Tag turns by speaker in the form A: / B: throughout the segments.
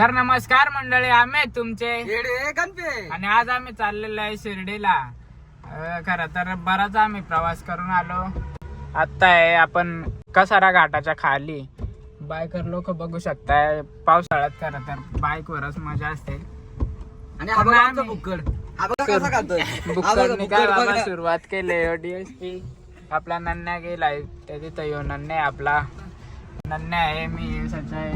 A: तर नमस्कार मंडळी आम्ही तुमचे.
B: येडे गणपे
A: आणि आज आम्ही चाललेलो आहे शिर्डीला. अं, खरं तर बराच आम्ही प्रवास करून आलो. आत्ता आहे आपण कसारा घाटाच्या खाली. बायकर लोक बघू शकताय पावसाळ्यात खरं तर बाईकवरच मजा असते.
B: आणि हा बघा
A: पण
B: आमचा
A: आम्ही-
B: बुक्कड हा बघा कसा खातोय. हा बघा
A: बुक्करनी काय
B: बुक्कड
A: बाबा
B: बघा.
A: सुरुवात केली डीएसपी आपला नन्या गेलाय. त्या तिथं येऊ नन्या आहे आपला. नन्या आहे मी सचाय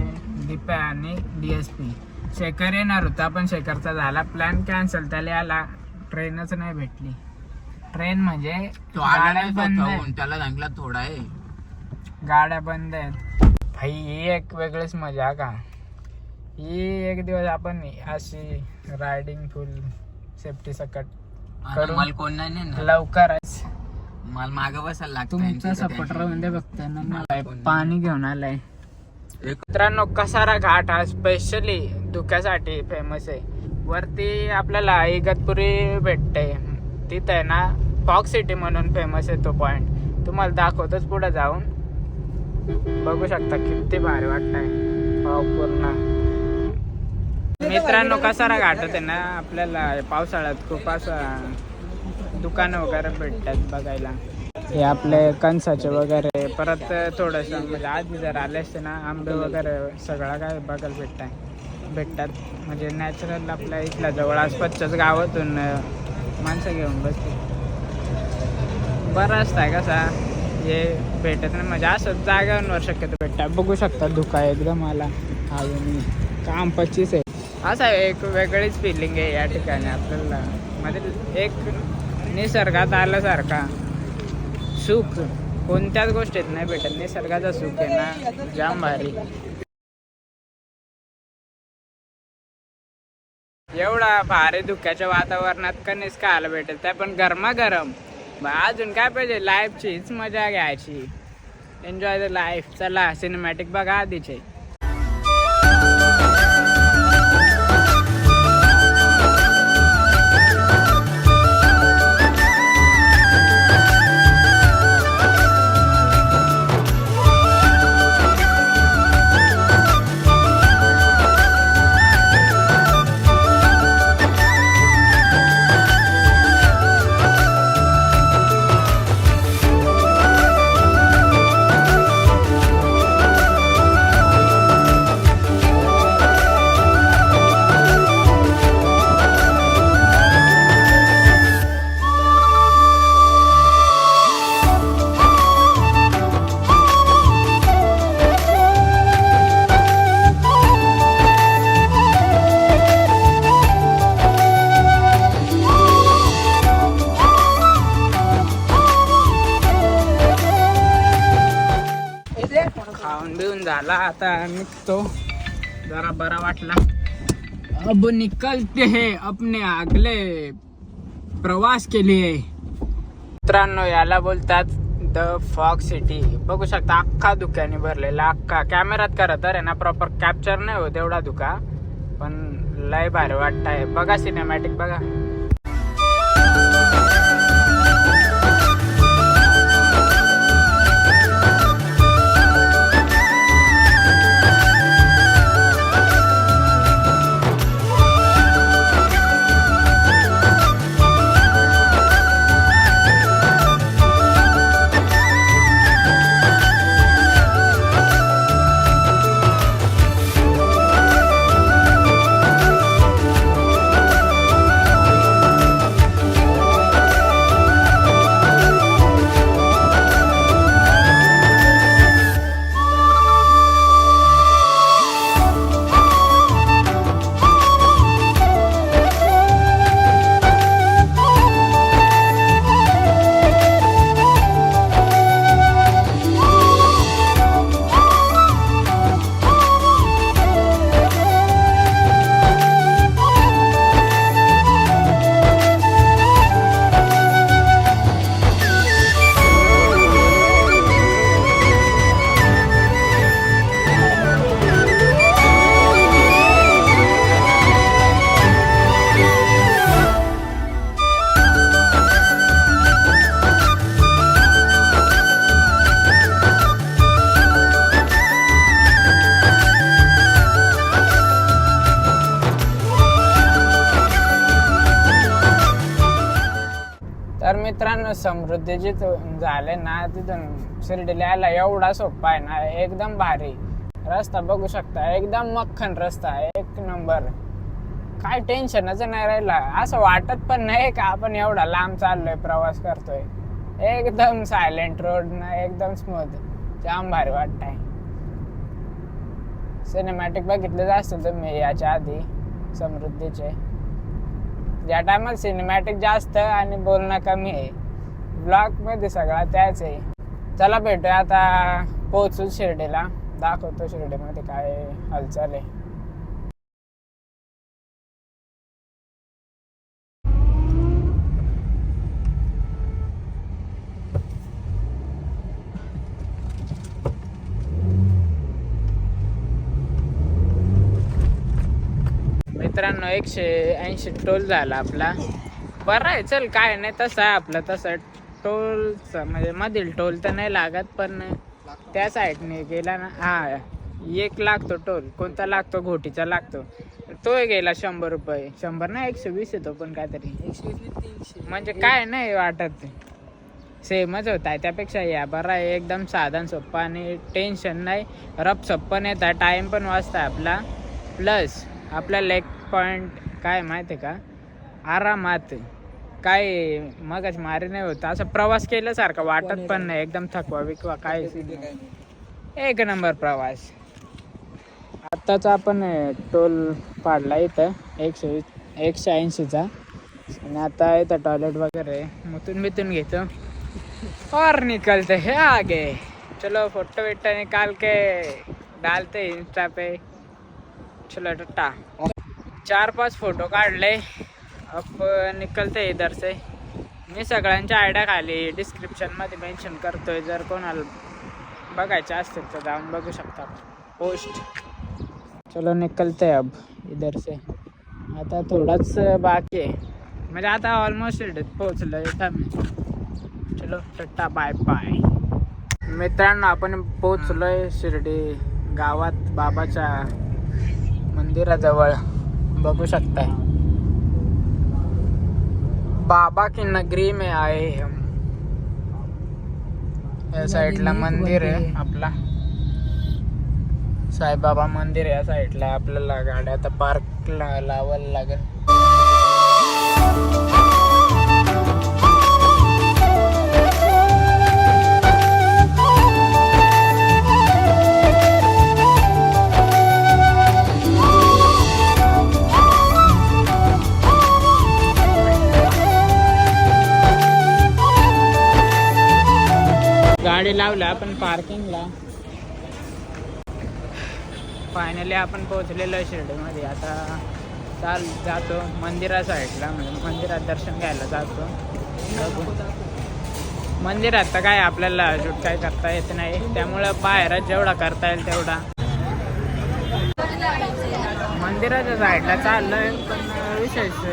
A: दिप्या आणि डीएसपी शेखर येणार होता पण शेखरचा झाला प्लॅन कॅन्सल त्याला आला ट्रेनच नाही भेटली ट्रेन म्हणजे
C: तो आला
A: गाड्या
C: नाही
A: बंद आहेत.
C: स्वतःहून त्याला सांगितलं थोडा आहे
A: गाड्या बंद आहेत भाई ही एक वेगळीच मजा का ही एक दिवस आपण अशी रायडिंग फुल सेफ्टी सकट करून-
C: मला कोण नाही नेणार.
A: लवकरच
C: मला माग बसायला लागतं
A: तुमचा
C: यांचं
A: सपोर्टर
C: tension.
A: मध्ये बघताय ना मला. पाणी घेऊन आलाय मित्रांनो कसारा घाट हा स्पेशली धुक्यासाठी फेमस आहे. वरती आपल्याला इगतपुरी भेटते. तिथं आहे ना फॉक सिटी म्हणून फेमस आहे तो पॉइंट तुम्हाला दाखवतोच पुढे जाऊन. बघू शकता किती भारी वाटतंय. आहे पूर्ण. मित्रांनो कसारा घाट होते ना आपल्याला पावसाळ्यात खूप असं दुकानं वगैरे भेटतात बघायला. हे आपले कणसाचे वगैरे. परत थोडस म्हणजे आधी जर आले असते ना आंबे वगैरे सगळं काय बघायला भेटताय. भेटतात. म्हणजे नॅचरल आपल्या इथल्या जवळ आसपासच्याच गावातून माणसं घेऊन बसते बरं असतं कसा हे भेटत नाही. म्हणजे असं जागांवर शक्यतो भेटतात. बघू शकता धुका एकदम आला. अजून काम पच्चीस आहे. असा एक वेगळीच फिलिंग आहे या ठिकाणी आपल्याला. म्हणजे एक निसर्गात आल्यासारखा सुख. कोणत्याच गोष्टीत नाही भेटत. निसर्गाचा सुख आहे ना. जाम भारी. एवढा भारी धुक्याच्या वातावरणात कणीस खायला भेटेल त्या पण गरमागरम. बा अजून काय पाहिजे? लाईफचीच मजा घ्यायची. एन्जॉय द लाईफ चला सिनेमॅटिक बघा आधीचे. आता निघतो. जरा बरा वाटला. अब निकलते है अपने अगले प्रवास के लिए. मित्रांनो याला बोलतात द फॉग सिटी बघू शकता अख्खा धुक्याने भरलेला अख्खा. कॅमेरात करा तर आहे ना प्रॉपर कॅप्चर नाही होत एवढा धुका. पण लय भारी वाटत आहे बघा सिनेमॅटिक बघा. मित्रांनो समृद्धी जिथून झाले ना तिथून शिर्डीला यायला एवढा सोपा आहे ना एकदम भारी. रस्ता बघू शकता एकदम मक्खन रस्ता आहे एक नंबर. काय टेन्शनच नाही राहिला. असं वाटत पण नाही का आपण एवढा लांब चाललोय प्रवास करतोय. एकदम सायलेंट रोड ना एकदम स्मूथ जाम भारी वाटतंय. सिनेमॅटिक बघितले असतील तुम्ही याच्या आधी समृद्धीचे. ज्या टायमात सिनेमॅटिक जास्त आणि बोलणं कमी आहे ब्लॉकमध्ये सगळा त्याच आहे. चला भेटूया आता पोहोचू शिर्डीला. दाखवतो शिर्डीमध्ये काय हालचाल आहे. मित्रांनो एकशे ऐंशी टोल झाला आपला. बरं आहे चल काय नाही तसं आहे आपलं तसं टोलचं म्हणजे मधील टोल तर नाही लागत पण त्या साईडने गेला ना हा एक लागतो टोल. कोणता लागतो? घोटीचा लागतो. तो गेला शंभर रुपये. शंभर ना एकशे वीस येतो पण काहीतरी. म्हणजे काय नाही वाटत. सेमच होत आहे त्यापेक्षा या. बरं आहे एकदम साधन सोप्पा आणि टेन्शन नाही. रफ पण येत आहे टाईम पण वाचता आपला. प्लस आपला लेग पॉईंट काय माहिती आहे का? आरामात काय मगच मारे नाही होत. असं प्रवास केल्यासारखं वाटत पण नाही. एकदम थकवा विकवा काय एक नंबर प्रवास. आत्ताच आपण टोल पाडला इथं. एकशे वीस एकशे ऐंशीचा. आणि आता इथं टॉयलेट वगैरे मुतून बितून घेतो. और निकलते हे आगे. चलो फोटो वेटो निकाल के डालते इंस्टा पे. चलो टट्टा चार पाच फोटो काढले. अप निकलते इधर से मी सगळ्यांच्या आयडिया खाली डिस्क्रिप्शनमध्ये मेन्शन करतोय. जर कोणाला बघायचं असतील तर जाऊन बघू शकता पोस्ट चलो निकलते अब इधर से आता थोडाच बाकी आहे. म्हणजे आता ऑलमोस्ट पोहोचलो इथं मी. चलो टट्टा बाय बाय मित्रांनो आपण पोहोचलोय शिर्डी गावात बाबाच्या मंदिराजवळ. बघू शकताय बाबा की नगरी में आए हम. या साईडला मंदिर आहे आपला. साईबाबा मंदिर आहे या साईडला. आपल्याला गाड्या आता पार्कला लावायला लागेल. पार्किंगला. फायनली आपण पोहोचलेलो आहे शिर्डीमध्ये. आता चाल जातो मंदिरा साईडला म्हणजे मंदिरात दर्शन घ्यायला जातो. मंदिरात तर काय आपल्याला शूट काय करता येत नाही. त्यामुळं बाहेरच जेवढा करता येईल तेवढा. मंदिराच्या साईडला चाललोय पण विशेष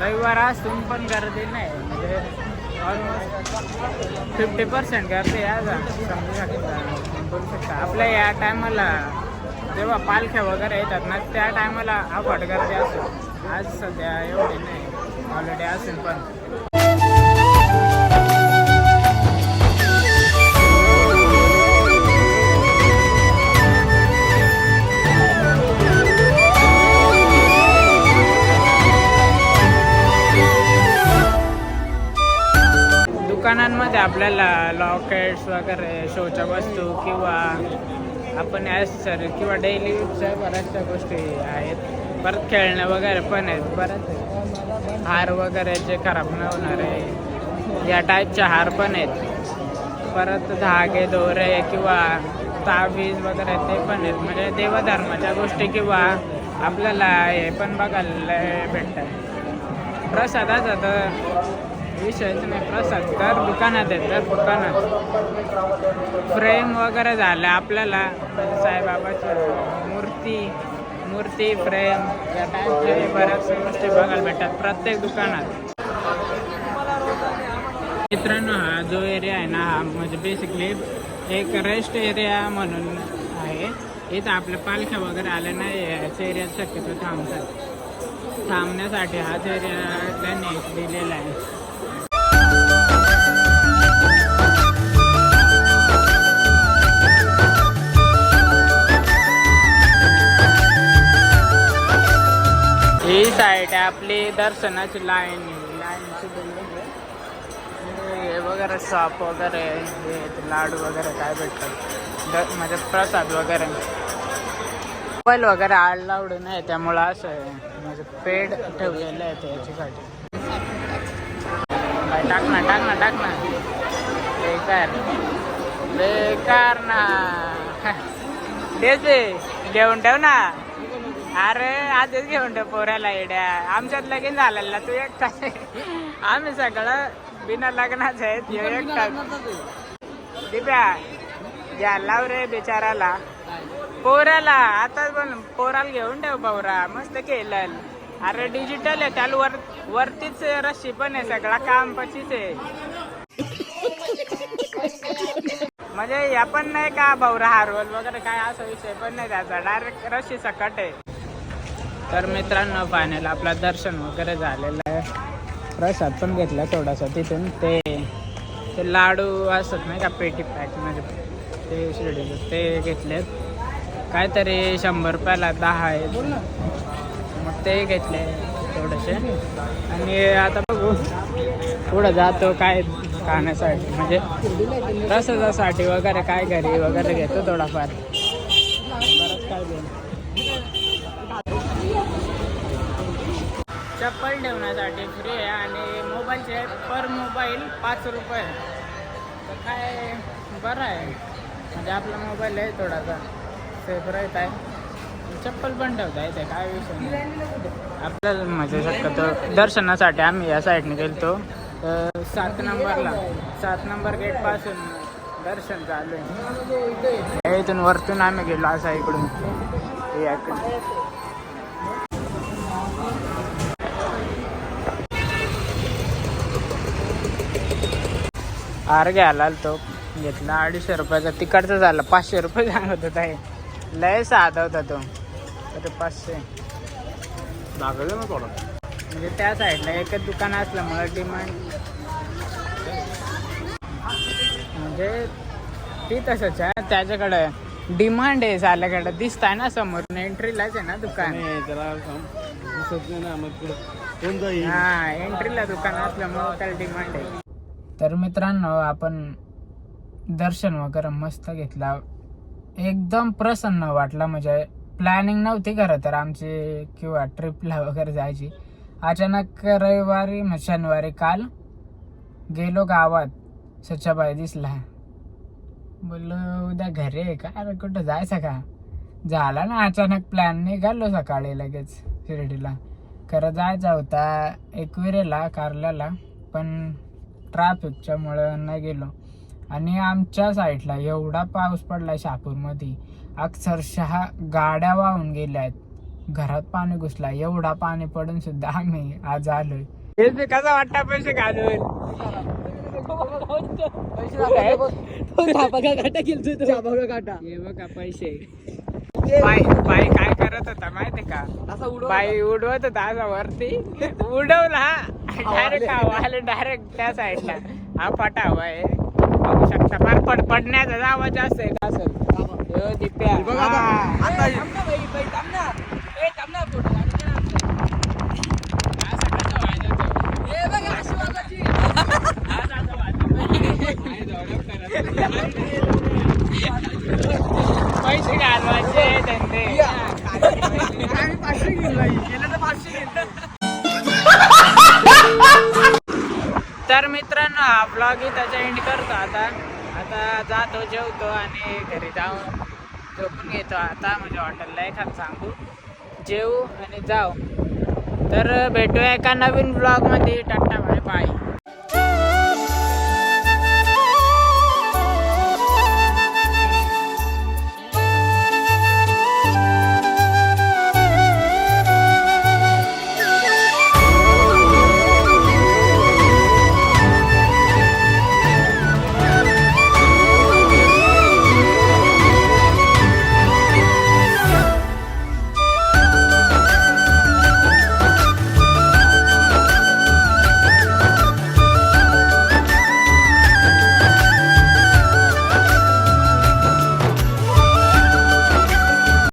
A: रविवार असून पण गर्दी नाही. म्हणजे ऑलमोस्ट फिफ्टी पर्सेंट गर्दी आज समजू शकता बोलू शकता. आपल्या या टायमाला जेव्हा पालख्या वगैरे येतात ना त्या टायमाला अफाट गर्दी असो आज सध्या एवढी नाही. ऑलरेडी असेल पण. आपल्याला लॉकेट्स वगैरे शोच्या वस्तू किंवा आपण ॲसेसरी किंवा डेली यूजच्या बऱ्याचशा गोष्टी आहेत. परत खेळणे वगैरे पण आहेत. बऱ्याच हार वगैरे जे खराब न होणारे या टाईपचे हार पण आहेत. परत धागे दोरे किंवा तावीज वगैरे ते पण आहेत. म्हणजे देवधर्माच्या गोष्टी किंवा आपल्याला हे पण बघायला भेटतात. प्रसादाचा तर विषयच नाही प्रसाद तर दुकानात आहे तर दुकानात. फ्रेम वगैरे झालं आपल्याला म्हणजे साईबाबाच्या मूर्ती मूर्ती फ्रेम या बऱ्याचशा गोष्टी बघायला भेटतात प्रत्येक दुकानात. मित्रांनो हा जो एरिया आहे ना हा म्हणजे बेसिकली एक रेस्ट एरिया म्हणून आहे. इथं आपल्या पालख्या वगैरे आल्या नाही याच एरियात शक्यतो थांबतात. थांबण्यासाठी हाच एरिया त्यांनी दिलेला आहे. ही साईड आहे आपली दर्शनाची लाईन. लाईनची बिल्डिंग आहे. हे वगैरे शॉप वगैरे हे ते लाडू वगैरे काय भेटतात. द- म्हणजे प्रसाद वगैरे. मोबाईल वगैरे अलाउड नाही त्यामुळं असं आहे. म्हणजे पेड ठेवलेलं आहे त्याच्यासाठी. टाक ना टाक ना टाक ना बेकार बेकार ना तेच. घेऊन ठेव ना. अरे आधीच घेऊन ठेव पोऱ्याला येड्या. आमच्यात लगीन झालेलं ना तू एकटा आम्ही सगळं बिना लग्नाचं आहेत ह्यो एकटा दिप्या घ्या लाव रे बिचाराला. पोराला आता पण पोराला घेऊन ठेव पोरा. मस्त केलं अरे डिजिटल आहे त्याला वर वरतीच रस्सी पण आहे सगळा काम पचीच आहे. म्हणजे या पण नाही का भाऊरा हारवल वगैरे काय असा विषय पण नाही त्याचा डायरेक्ट रशी सकट आहे. तर मित्रांनो फायनल आपला दर्शन वगैरे झालेलं आहे. प्रसाद पण घेतला थोडासा तिथून. ते ते लाडू असत नाही का पेटी पॅक म्हणजे ते शिर्डीचं ते घेतलेत. काहीतरी शंभर रुपयाला दहा आहे ते घेतले थोडेसे. आणि आता बघू पुढं जातो काय खाण्यासाठी. म्हणजे प्रसादासाठी वगैरे काय घरी वगैरे घेतो थोडाफार. बरंच काय चप्पल ठेवण्यासाठी फ्री आहे आणि मोबाईलचे पर मोबाईल पाच रुपये. तर काय बरं आहे. म्हणजे आपला मोबाईल आहे थोडासा. सेफ राहत आहे. चप्पल पण ठेवता येते काय विषय आपल्याला म्हणजे शक्यतो दर्शनासाठी आम्ही या साईडने गेलतो. सात नंबरला सात नंबर गेटपासून दर्शन चालू आहे. इथून वरतून आम्ही गेलो असा इकडून. हार घ्यायला तो घेतला अडीचशे रुपयाचा. तिकडचा झाला पाचशे रुपये सांगत होता लय साधा होता तो. तर पाचशे. म्हणजे त्या साईडला एकच दुकान असल्यामुळे डिमांड म्हणजे ती तसंच आहे. त्याच्याकडे डिमांड आहे साल्याकडे. दिसत आहे ना समोर. एंट्रीलाच आहे ना दुकान. हा एंट्रीला दुकान असल्यामुळे त्याला डिमांड आहे. तर मित्रांनो आपण दर्शन वगैरे मस्त घेतला. एकदम प्रसन्न वाटला. म्हणजे प्लॅनिंग नव्हती खरं तर आमची किंवा ट्रिपला वगैरे जायची. अचानक रविवारी मग शनिवारी काल गेलो गावात. सच्चाबाई दिसला. बोललो उद्या घरी आहे का? अरे कुठं जायचं का? झाला ना अचानक प्लॅन निघालो सकाळी लगेच शिर्डीला. खरं जायचा होता एकविरेला कारल्याला पण ट्रॅफिकच्यामुळं नाही गेलो. आणि आमच्या साईडला एवढा पाऊस पडला शापूरमध्ये. अक्षरशः गाड्या वाहून गेल्या आहेत. घरात पाणी घुसला एवढा पाणी पडून सुद्धा आम्ही आज आलोय. कसा वाटता पैसे घालून? हे बघा पैसे. काय करत होता माहिती का? बाई उडवत होता असा वरती. उडवला डायरेक्ट आवाज डायरेक्ट त्या साईडला हा पटावा हवा आहे बघू शकता फार पड पडण्याचा आवाज जास्त आहे असेल ह्यो दिप्या हा. असा कसा वाजवतो? असा कसा वाजवतो? पैसे घालवायचे धंदे. तर मित्रांनो हा ब्लॉग त्याचा एंड करतो आता. आता जातो जेवतो आणि घरी जाऊन. झोपून घेतो आता म्हणजे हॉटेलला एखाद सांगू. जेऊ आणि जाऊ. तर भेटूया एका नवीन ब्लॉगमध्ये टाटा बाय बाय